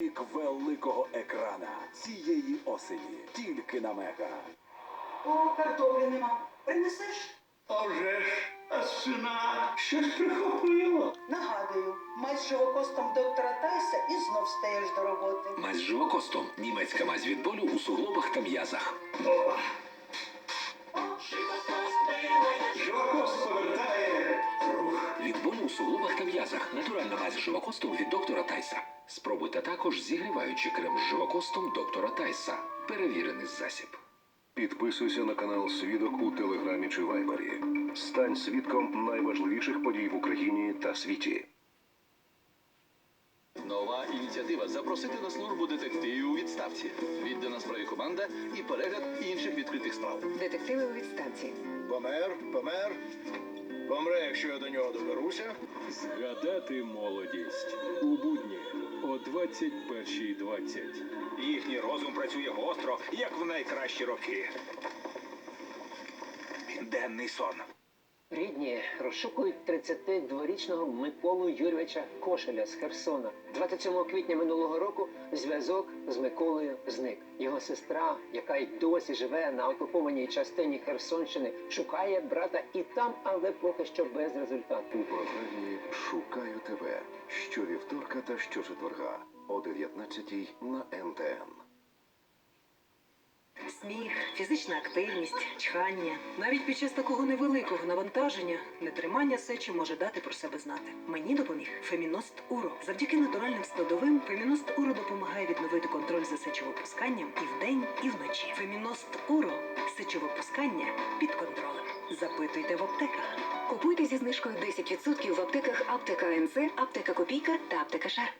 Вік великого екрана цієї осені тільки на мега. О, картоплі нема. Принесеш? А вже ж, а сина щось прихопило. Нагадую, мазь живокостом доктора Тайса і знов стаєш до роботи. Мазь з живокостом. Німецька мазь від болю у суглобах та м'язах. Опа. У суглобах та м'язах. Натуральна мазь з живокостом від доктора Тайса. Спробуйте також зігріваючий крем з живокостом доктора Тайса. Перевірений засіб. Підписуйся на канал Свідок у Телеграмі чи Вайбері. Стань свідком найважливіших подій в Україні та світі. Нова ініціатива запросити на службу детективів у відставці. Віддана справі команда і перегляд інших відкритих справ. Детективи у відставці. Помер, помер. Помре, якщо я до нього доберуся. Згадати молодість у будні о 21.20. Їхній розум працює гостро, як в найкращі роки. Денний сон. Рідні розшукують 32-річного Миколу Юрійовича Кошеля з Херсона. 27 квітня минулого року зв'язок з Миколою зник. Його сестра, яка й досі живе на окупованій частині Херсонщини, шукає брата і там, але поки що без результату. У Шукаю тебе щовівторка та щочетверга о 19 на НТН. Фізична активність, чхання. Навіть під час такого невеликого навантаження нетримання сечі може дати про себе знати. Мені допоміг Феміност Уро. Завдяки натуральним складовим Феміност Уро допомагає відновити контроль за сечовипусканням і вдень, і вночі. Феміност Уро сечовипускання під контролем. Запитуйте в аптеках. Купуйте зі знижкою 10% в аптеках Аптека НЦ, Аптека Копійка та Аптека Шар.